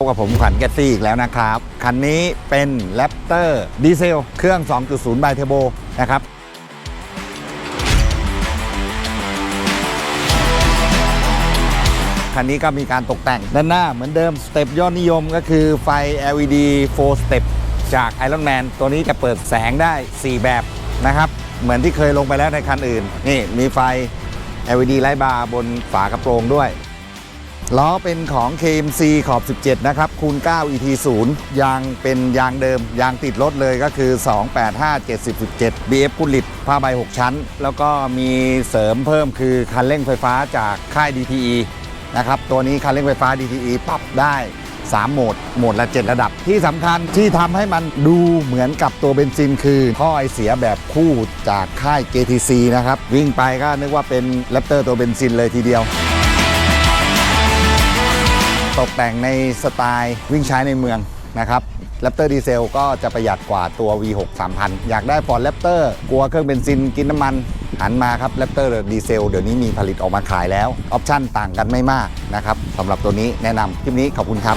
พบกับผมขวัญแกตซี่อีกแล้วนะครับ คันนี้เป็นแรปเตอร์ดีเซล เครื่อง 2.0ไบเทอร์โบนะครับ คันนี้ก็มีการตกแต่งด้านหน้าเหมือนเดิม สเต็ปยอดนิยมก็คือไฟ LED 4 Step จาก Iron Man ตัวนี้จะเปิดแสงได้ 4 แบบนะครับ เหมือนที่เคยลงไปแล้วในคันอื่น นี่มีไฟ LED ไลท์บาร์บนฝากระโปรงด้วย ล้อเป็นของ KMC ขอบ 17 นะครับคูณ 9 ET0 ยางเป็นยางเดิม ยางติดรถเลยก็คือ 285 70 17 BF กุลิตผ้าใบ 6 ชั้น แล้วก็มีเสริมเพิ่มคือคันเร่งไฟฟ้าจากค่าย DTE นะครับ ตัวนี้คันเร่งไฟฟ้า DTE ปรับได้ 3 โหมด โหมดละ 7 ระดับ ที่สำคัญที่ทำให้มันดูเหมือนกับตัวเบนซินคือท่อไอเสียแบบคู่จากค่าย JTC นะครับ วิ่งไปก็นึกว่าเป็นแรปเตอร์ตัวเบนซินเลยทีเดียว ตกแต่งในสไตล์วิ่งใช้ในเมืองนะครับแรปเตอร์ดีเซลก็จะประหยัดกว่าตัว V6 3000 อยากได้ฟอร์ดแรปเตอร์กลัวเครื่องเบนซินกินน้ำมัน หันมาครับแรปเตอร์ดีเซลเดี๋ยวนี้มีผลิตออกมาขายแล้ว ออปชั่นต่างกันไม่มากนะครับสำหรับตัวนี้แนะนำคลิปนี้ขอบคุณครับ